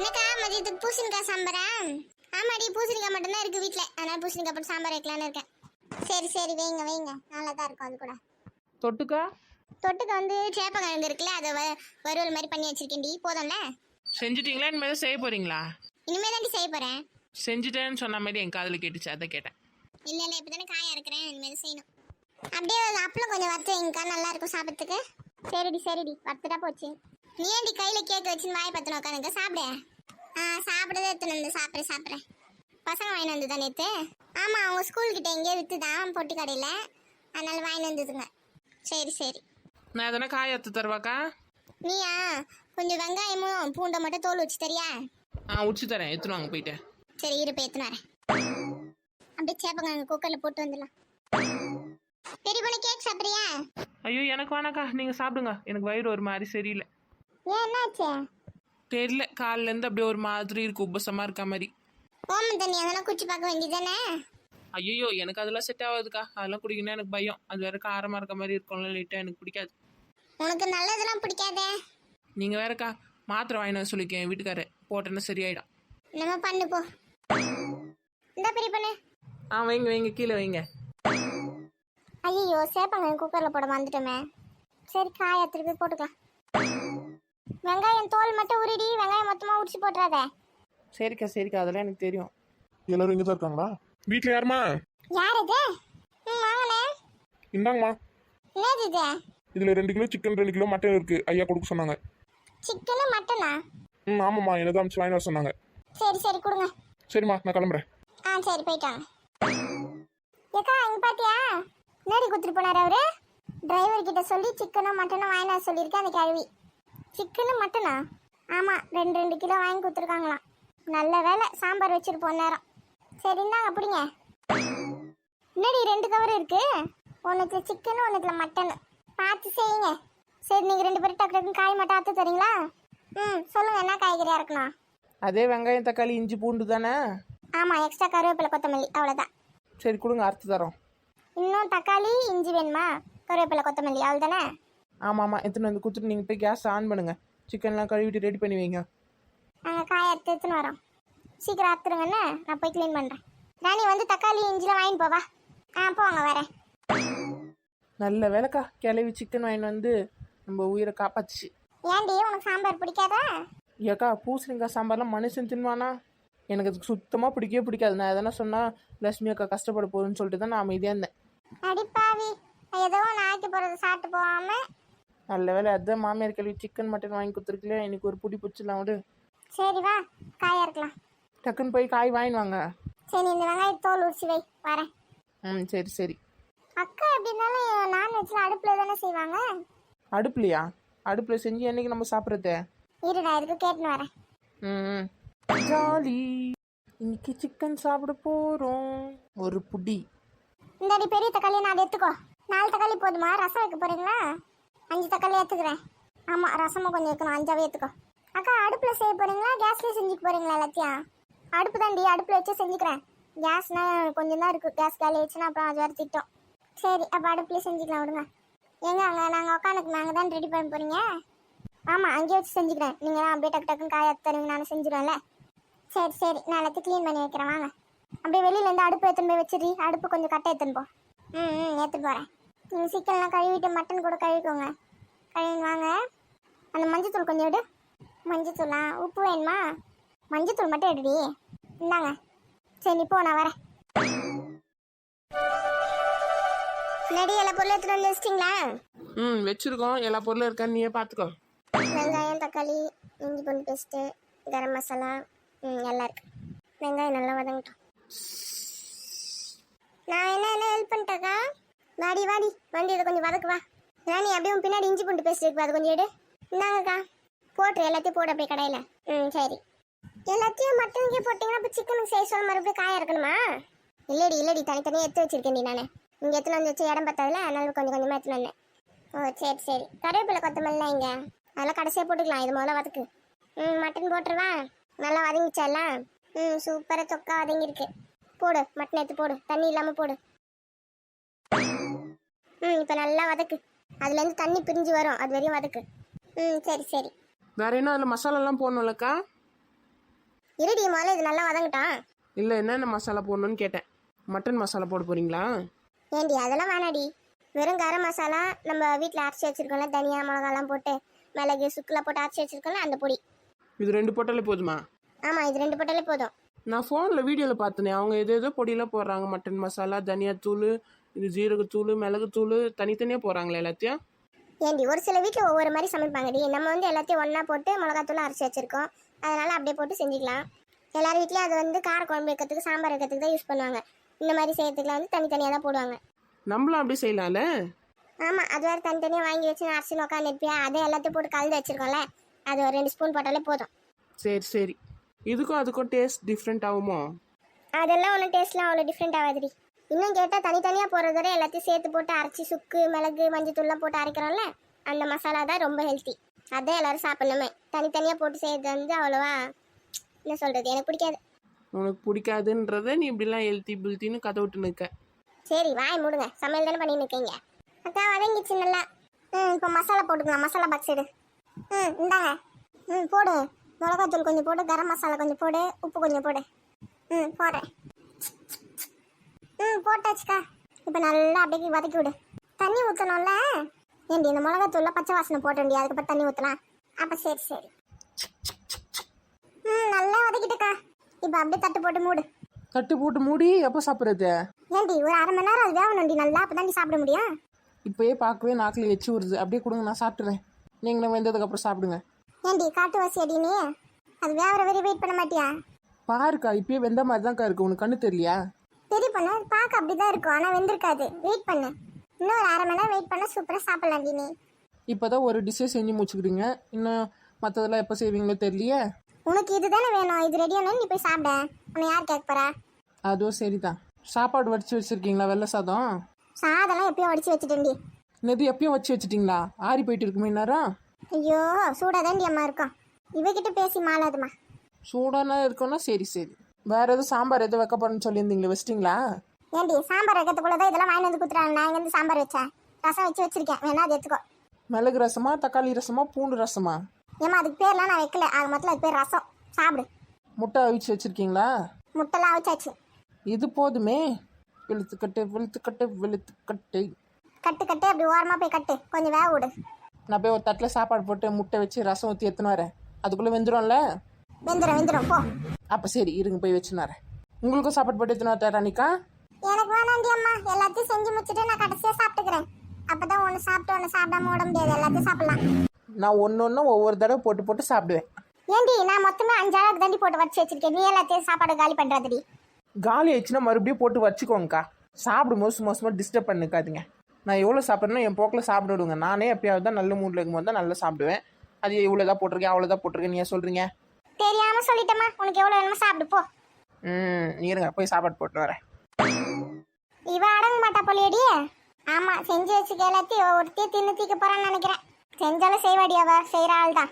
என்னக்கா மதியத்துக்கு பூசணிக்காய் சாம்பாரா? ஆமாடி பூசணிக்காய் மட்டும்தான் இருக்கு வீட்டில் அதனால பூசணிக்காய் போட்டு சாம்பார் வைக்கலான்னு இருக்கேன். சரி சரி வைங்க வைங்க. நல்லா தான் இருக்கும் அது கூட. தொட்டுக்கா? தொட்டுக்க வந்து சேப்பங்கிழங்கு இருக்குல்ல அதை வ வறுவல் மாதிரி பண்ணி வச்சிருக்கேன்டி. போதும்ல? செஞ்சிட்டீங்களா? இனிமேல் செய்ய போறீங்களா? இனிமே தாண்டி செய்ய போகிறேன் செஞ்சுட்டேன்னு சொன்ன மாதிரி என் காதில் கேட்டுச்சு அதை கேட்டேன். இல்லை இல்லை இப்போ தானே காயா இருக்கிறேன். இனிமேல் செய்யணும். அப்படியே ஒரு அப்பளம் கொஞ்சம் வறுத்து வைங்கக்கா நல்லா இருக்கும் சாப்பிட்றதுக்கு. சரிடி சரிடி வறுத்துட்டா போச்சு. நீ ஏன்டி கையில் கேக் வச்சு வாய் பத்தின உட்காந்துங்க சாப்பிடு. ஆ சாப்பிடவே எடுத்துன்னு வந்து சாப்பிட்றேன் சாப்பிட்றேன் பசங்க வாங்கிட்டு வந்து தான் நேற்று ஆமாம் அவங்க ஸ்கூல் கிட்ட எங்கேயோ விற்று தான் பொட்டி கடையில். அதனால வாங்கிட்டு வந்ததுங்க. சரி சரி. நான் எதனா காய் அத்து தருவாக்கா? நீயா? கொஞ்சம் வெங்காயமும் பூண்டை மட்டும் தோல் வச்சு தரியா? ஆ உச்சி தரேன். எடுத்துன்னு வாங்க போயிட்டேன் சரி இருப்ப எத்தனை வரேன். அப்படியே சேப்பங்க குக்கரில் போட்டு வந்துடலாம். பெரிய பொண்ணு கேக் சாப்பிட்றியா? ஐயோ எனக்கு வேணாக்கா. நீங்கள் சாப்பிடுங்க. எனக்கு வயிறு ஒரு மாதிரி சரியில்லை. ஏன் என்னாச்சு? தெரியல காலிலேருந்து அப்படியே ஒரு மாதிரி இருக்கு உபசமாக இருக்க மாதிரி. ஓமம் தண்ணி அதெல்லாம் குச்சி பார்க்க வேண்டியதானே? ஐயோ எனக்கு அதெல்லாம் செட் ஆகாதுக்கா. அதெல்லாம் குடிக்கணும்னா எனக்கு பயம். அது வேற காரமாக இருக்க மாதிரி இருக்கும்ல லைட்டாக எனக்கு பிடிக்காது. உனக்கு நல்லதெல்லாம் பிடிக்காதே? நீங்கள் வேறக்கா மாத்திரை வாங்கினு வர சொல்லிக்கேன் என் வீட்டுக்காரர். போட்டேன்னா சரியாயிடும். நம்ம பண்ணு போ. இந்த பெரிய பொண்ணு. ஆ வைங்க வைங்க கீழே வைங்க. ஐயோ சேப்பங்க குக்கரில் போட வந்துட்டோமே சரி காய திருப்பி போட்டுக்கலாம். வெங்காயம் தோல் மட்டும் உருடி வெங்காயம் மொத்தமாக உரிச்சு போட்டுறாத. சரிக்கா சரிக்கா அதெல்லாம் எனக்கு தெரியும். எல்லாரும் இங்கே தான் இருக்காங்களா? வீட்டில் யாருமா யார் இது ம் வாங்கண்ணே இந்தாங்கம்மா. என்னது இது? இதில் ரெண்டு கிலோ சிக்கன் ரெண்டு கிலோ மட்டன் இருக்கு. ஐயா கொடுக்க சொன்னாங்க. சிக்கனு மட்டனா ம் ஆமாம்மா தான் அமைச்சு வாங்கி வர சொன்னாங்க. சரி சரி கொடுங்க. சரிம்மா நான் கிளம்புறேன். ஆ சரி போயிட்டாங்க ஏக்கா இங்க பாத்தியா? நேடி குத்துட்டு போனாரு அவரு. டிரைவர் கிட்ட சொல்லி சிக்கனும் மட்டனும் வாங்கினா சொல்லியிருக்கேன் அந்த கேள்வி சிக்கனு மட்டனா? ஆமா ரெண்டு ரெண்டு கிலோ வாங்கி கொடுத்துருக்காங்களாம். நல்ல வேலை சாம்பார் வச்சிருப்போம் நேரம். சரி இந்தாங்க பிடிங்க. என்னடி ரெண்டு கவர் இருக்கு? ஒன்றுக்கு சிக்கனு ஒன்றுக்குல மட்டன். பார்த்து செய்யுங்க. சரி நீங்கள் ரெண்டு பேரும் டக்கு டக்குன்னு காய் மட்டும் அத்து தரீங்களா? ம் சொல்லுங்கள் என்ன காய்கறியாக இருக்கணும் அதே வெங்காயம் தக்காளி இஞ்சி பூண்டு தானே? ஆமாம் எக்ஸ்ட்ரா கருவேப்பிலை கொத்தமல்லி அவ்வளோதான் சரி கொடுங்க அறுத்து தரோம். இன்னும் தக்காளி இஞ்சி வேணுமா? கருவேப்பிலை கொத்தமல்லி அவ்வளோ தானே ஆமாம் ஆமாம் எடுத்துன்னு வந்து கொடுத்துட்டு நீங்கள் போய் கேஸ் ஆன் பண்ணுங்க. சிக்கன்லாம் கழுவிட்டு ரெடி பண்ணி வைங்க. நாங்கள் காய அறுத்து எடுத்துன்னு வரோம். சீக்கிரம் அறுத்துருங்கண்ணே நான் போய் க்ளீன் பண்ணுறேன் ராணி வந்து தக்காளி இஞ்சிலாம் வாங்கிட்டு போவா? ஆ போங்க வரேன். நல்ல வேலைக்கா. கிளவி சிக்கன் வாங்கிட்டு வந்து நம்ம உயிரை காப்பாத்துச்சு. ஏன்டி உனக்கு சாம்பார் பிடிக்காதா? ஏக்கா பூசணிக்காய் சாம்பார்லாம் மனுஷன் தின்வானா எனக்கு அது சுத்தமாக பிடிக்கவே பிடிக்காது. நான் எதனா சொன்னால் லட்சுமி அக்கா கஷ்டப்பட போகுதுன்னு சொல்லிட்டு தான் நான் அமைதியாக இருந்தேன். அடிப்பாவி ஏதோ ஒன்று ஆக்கி போகிறது சாப்பிட்டு போகாம நல்ல வேலை அதுதான் மாமியார் கிளவி சிக்கன் மட்டன் வாங்கி கொடுத்துருக்கலையே இன்னைக்கு ஒரு புடி பிடிச்சிடலாம் விடு. சரி வா. காயா இருக்கலாம். டக்குன்னு போய் காய் வாங்கிட்டு வாங்க. சரி இந்த வெங்காயம் தோல் உரிச்சு வை. வரேன். ம் சரி சரி. அக்கா எப்படி இருந்தாலும் நான்வெஜ்லாம் அடுப்பில் தானே செய்வாங்க? அடுப்புலையா? அடுப்பில் செஞ்சு என்னைக்கு நம்ம சாப்பிட்றது? இரு நான் இதுக்கு கேட்டுன்னு வரேன். ம் ஜாலி. இன்னைக்கு சிக்கன் சாப்பிட போகிறோம் ஒரு புடி. இந்தாடி பெரிய தக்காளி நான் அதை எடுத்துக்கோ. நாலு தக்காளி போதுமா? ரசம் வைக்க போறீங்களா? அஞ்சு தக்காளி ஏற்றுக்கிறேன் ஆமாம் ரசமும் கொஞ்சம் வைக்கணும் அஞ்சாவே ஏற்றுக்கோ அக்கா அடுப்பில் செய்ய போகிறீங்களா கேஸ்லேயே செஞ்சுக்க போகிறீங்களா எல்லாத்தையும்? அடுப்பு தாண்டி அடுப்பில் வச்சு செஞ்சுக்கிறேன். கேஸ்னா கொஞ்சம் தான் இருக்குது கேஸ் காலி வச்சுன்னா அப்புறம் அது வேறு திட்டம். சரி அப்போ அடுப்புலேயே செஞ்சுக்கலாம் விடுங்க. எங்க அங்கே நாங்கள் உட்காந்துக்கு நாங்கள் தான் ரெடி பண்ண போகிறீங்க ஆமாம் அங்கேயே வச்சு செஞ்சுக்கிறேன். நீங்கள் தான் அப்படியே டக்கு டக்குன்னு காய தருவீங்க. நான் செஞ்சுருவேன்ல. சரி சரி. நான் எல்லாத்தையும் க்ளீன் பண்ணி வைக்கிறேன். வாங்க. அப்படியே வெளியிலேருந்து அடுப்பு எடுத்துன்னு போய் வச்சிரு அடுப்பு கொஞ்சம் கட்டை எடுத்துன்னு போ. ம் ம் எடுத்துட்டு போகிறேன் சிக்கன்லாம் கழுவிட்டு மட்டன் கூட கழுவிக்கோங்க. கழுவி வாங்க. அந்த மஞ்சத்தூள் கொஞ்சம் எடு. மஞ்சத்தூளா உப்பு வேணுமா? மஞ்சத்தூள் மட்டும் எடுடி. இந்தாங்க. சரி நீ போ நான் வரேன். நடி எல்லா பொருளும் எடுத்துட்டு வந்து வச்சிட்டிங்களா? ம் வச்சுருக்கோம். எல்லா பொருளும் இருக்கான்னு நீயே பார்த்துக்கோ வெங்காயம் தக்காளி இஞ்சி பூண்டு பேஸ்ட்டு கரம் மசாலா ம் எல்லாம் இருக்கு. வெங்காயம் நல்லா வதங்கட்டும். நான் என்ன என்ன ஹெல்ப் பண்ணிட்டேக்கா வாடி வாடி. வண்டி இதை கொஞ்சம் வதக்கு வா. ராணி அப்படியே உன் பின்னாடி இஞ்சி பூண்டு பேஸ்ட் இருக்கு அது கொஞ்சம் எடு. இந்தாங்கக்கா. போட்டுரு எல்லாத்தையும் போட அப்படியே கடையில். ம் சரி. எல்லாத்தையும் மட்டனுக்கே போட்டிங்கன்னா இப்போ சிக்கனுக்கு செய்ய சொல்ல மறுபடியும் காய இருக்கணுமா? இல்லடி இல்லடி. தனித்தனியாக எடுத்து வச்சிருக்கேன்டி நான். இங்கே எத்தனை வந்து வச்சு இடம் பத்தாதுல அதனால கொஞ்சம் கொஞ்சமாக எடுத்துன்னு வந்தேன். ஓ சரி சரி. கருவேப்பிலை கொத்தமல்லாம் இங்கே அதெல்லாம் கடைசியாக போட்டுக்கலாம். இது முதல்ல வதக்கு. ம் மட்டன் போட்டுருவா நல்லா வதங்கிச்சாலாம் ம் சூப்பராக தொக்கா வதங்கியிருக்கு. போடு மட்டன் எடுத்து போடு. தண்ணி இல்லாமல் போடு. ம் இப்போ நல்லா வதக்கு. அதுலேருந்து தண்ணி பிரிஞ்சு வரும். அது வரையும் வதக்கு. ம் சரி சரி. வேற என்ன அதில் மசாலாலாம் போடணும்லக்கா? இருடி முதல்ல இது நல்லா வதங்கட்டான் இல்லை என்னென்ன மசாலா போடணும்னு கேட்டேன். மட்டன் மசாலா போட போகிறீங்களா ஏண்டி அதெல்லாம் வேணாடி. வெறும் கரம் மசாலா நம்ம வீட்டில் அரைச்சி வச்சிருக்கோம்ல தனியா மிளகாலாம் போட்டு மிளகு சுக்குலாம் போட்டு அரைச்சி வச்சிருக்கோம்ல அந்த பொடி. இது ரெண்டு போட்டாலே போதுமா? ஆமாம் இது ரெண்டு போட்டாலே போதும். நான் ஃபோனில் வீடியோவில் பார்த்தனே அவங்க எது ஏதோ பொடியெல்லாம் போடுறாங்க மட்டன் மசாலா தனியாத்தூள் இது ஜீரகத்தூள் மிளகுத்தூள் தனித்தனியாக போடுறாங்களே எல்லாத்தையும்? ஏண்டி ஒரு சில வீட்டில் ஒவ்வொரு மாதிரி சமைப்பாங்கடி நம்ம வந்து எல்லாத்தையும் ஒன்றா போட்டு மிளகாத்தூள் அரைச்சி வச்சிருக்கோம். அதனால அப்படியே போட்டு செஞ்சுக்கலாம். எல்லார் வீட்லேயும் அது வந்து கார குழம்பு வைக்கிறதுக்கு சாம்பார் வைக்கிறதுக்கு தான் யூஸ் பண்ணுவாங்க. இந்த மாதிரி செய்யறதுக்குலாம் வந்து தனித்தனியாக தான் போடுவாங்க. நம்மளும் அப்படி செய்யலாம்ல? ஆமாம் அது வேறு தனித்தனியாக வாங்கி வச்சு நான் அரிசி உட்காந்து இருப்பியா அதை எல்லாத்தையும் போட்டு கலந்து வச்சிருக்கோம்ல அது ஒரு ரெண்டு ஸ்பூன் போட்டாலே போதும். சரி சரி. இதுக்கும் அதுக்கும் டேஸ்ட் டிஃப்ரெண்ட் ஆகுமோ? அதெல்லாம் ஒன்றும் டேஸ்ட்லாம் அவ்வளோ டிஃப்ரெண்ட் ஆகாதுடி. இன்னும் கேட்டால் தனித்தனியாக போடுறதோட எல்லாத்தையும் சேர்த்து போட்டு அரைச்சி சுக்கு மிளகு மஞ்சத்தூள்லாம் போட்டு அரைக்கிறோம்ல அந்த மசாலா தான் ரொம்ப ஹெல்த்தி அதான் எல்லாரும் சாப்பிடணுமே. தனித்தனியாக போட்டு செய்யறது வந்து அவ்வளோவா என்ன சொல்கிறது எனக்கு பிடிக்காது. உனக்கு பிடிக்காதுன்றத நீ இப்படிலாம் எழுத்தி பில்த்தின்னு கதை விட்டு நிற்க சரி வாய் மூடுங்க. சமையல் தானே பண்ணி நிற்கீங்க அக்கா வதங்கிச்சு நல்லா. ம் இப்போ மசாலா போட்டுக்கலாம். மசாலா பாக்ஸ் எடு. ம் இந்தாங்க. ம் போடு. மிளகாத்தூள் கொஞ்சம் போடு கரம் மசாலா கொஞ்சம் போடு உப்பு கொஞ்சம் போடு. ம் போடுறேன். ம் போட்டாச்சுக்கா. இப்போ நல்லா அப்படியே வதக்கி விடு. தண்ணி ஊற்றணும்ல ஏண்டி இந்த மிளகாத்தூள்ல பச்சை வாசனை போட்டேன்டி அதுக்கப்புறம் தண்ணி ஊற்றலாம் அப்போ சரி சரி. ம் நல்லா வதக்கிட்டுக்கா. இப்போ அப்படியே தட்டு போட்டு மூடு. தட்டு போட்டு மூடி எப்போ சாப்பிட்றது? ஏண்டி ஒரு அரை மணி நேரம் அது வேகணும்டி நல்லா அப்போ தாண்டி சாப்பிட முடியும்? இப்போயே பார்க்கவே நாக்கில் எச்சி வருது. அப்படியே கொடுங்க நான் சாப்பிட்றேன் நீங்களும் வெந்ததுக்கப்புறம் சாப்பிடுங்க. ஏண்டி காட்டுவாசி அடி நீ? அது வேற வரை வெயிட் பண்ண மாட்டியா? பாருக்கா இப்பயே வெந்த மாதிரி தான்க்கா இருக்கு. உனக்கு கண்ணு தெரியலையா? சரி பண்ணு. பார்க்க அப்படிதான் இருக்கும். ஆனால் வெந்திருக்காது. வெயிட் பண்ணு. இன்னும் ஒரு அரை மணி நேரம் வெயிட் பண்ண சூப்பராக சாப்பிடலாம்டி நீ இப்போதான் ஒரு டிஷ்ஷே செஞ்சு முடிச்சுக்கிறீங்க இன்னும் மற்றதெல்லாம் எப்போ செய்வீங்களோ தெரியலையே. உனக்கு இதுதானே வேணும். இது ரெடி ஆனு நீ போய் சாப்பிட. உன்னை யார் கேட்க போறா? அதுவும் சரிதான். சாப்பாடு வடிச்சு வச்சிருக்கீங்களா வெள்ளை சாதம்? சாதெல்லாம் எப்பயும் அடிச்சு வச்சுட்டேன்டி நெது எப்பயும் வச்சு வச்சிட்டிங்களா? ஆறி போயிட்டு இருக்குமே நேரம் ஐயோ சூடாதாண்டி அம்மா இருக்கும். இவகிட்ட பேசி மாலாதுமா சூடானா இருக்கும்னா சரி சரி. வேற எதுவும் சாம்பார் எதுவும் வைக்க போறேன்னு சொல்லியிருந்தீங்களே வச்சிட்டிங்களா? ஏண்டி சாம்பார் வைக்கிறதுக்குள்ள தான் இதெல்லாம் வாங்கி வந்து குத்துறாங்க நான் இங்கேருந்து சாம்பார் வச்சேன். ரசம் வச்சு வச்சிருக்கேன். வேணா அது எடுத்துக்கோ. மிளகு ரசமா தக்காளி ரசமா பூண்டு ரசமா? ஏம்மா அதுக்கு பேர்லாம் நான் வைக்கல. ஆக மொத்தம் அது பேர் ரசம். சாப்பிடு. முட்டை அவிச்சு வச்சிருக்கீங்களா? முட்டைலாம் வச்சாச்சு இது போதுமே. வெளுத்துக்கட்டு வெளுத்துக்கட்டு வெளுத்துக்கட்டு. கட்டு கட்டு அப்படி ஓரமாக போய் கட்டு. கொஞ்சம் வேக விடு. நான் போய் ஒரு தட்டில் சாப்பாடு போட்டு முட்டை வச்சு ரசம் ஊற்றி எடுத்துன்னு வரேன். அதுக்குள்ளே வெந்துடும்ல வெந்துடும் வெந்துடும் போ. அப்போ சரி இருங்க போய் வச்சுன்னு வரேன் உங்களுக்கும் சாப்பாடு போட்டு எடுத்துன்னு வரட்டா ராணிக்கா எனக்கு வேணாண்டி அம்மா. எல்லாத்தையும் செஞ்சு முடிச்சுட்டு நான் கடைசியாக சாப்பிட்டுக்கிறேன். அப்பதான் ஒன்று சாப்பிட்டு ஒன்று சாப்பிடாம விட முடியாது. எல்லாத்தையும் சாப்பிடலாம். நான் ஒன்று ஒன்று ஒவ்வொரு தடவை போட்டு போட்டு சாப்பிடுவேன். ஏண்டி நான் மொத்தமே அஞ்சு அளவுக்கு தாண்டி போட்டு வச்சு வச்சிருக்கேன். நீ எல்லாத்தையும் சாப்பாடு காலி பண்ணுறதுடி காலி ஆயிடுச்சுன்னா மறுபடியும் போட்டு வச்சுக்கோங்கக்கா. சாப்பிடும்போது சும்மா சும்மா டிஸ்டர்ப் பண்ணிக்காதீங்க. நான் எவ்வளோ சாப்பிட்றேனோ என் போக்கில் சாப்பிட விடுங்க நானே எப்பயாவது தான் நல்ல மூடில் இருக்கும்போது தான் நல்லா சாப்பிடுவேன். அது இவ்வளோ தான் போட்டிருக்கேன் அவ்வளோ தான் போட்டிருக்கேன் நீ ஏன் சொல்கிறீங்க தெரியாம சொல்லிட்டேம்மா. உனக்கு எவ்வளோ வேணுமோ சாப்பிடு போ. ம் இருங்க போய் சாப்பாடு போட்டு வரேன். இவ அடங்க மாட்டா போலியடி. ஆமா செஞ்சு வச்சுக்க எல்லாத்தையும் ஒருத்தையும் தின்னு தீக்க போறான்னு நினைக்கிறேன். செஞ்சாலும் செய்வாடி அவ செய்யற ஆள் தான்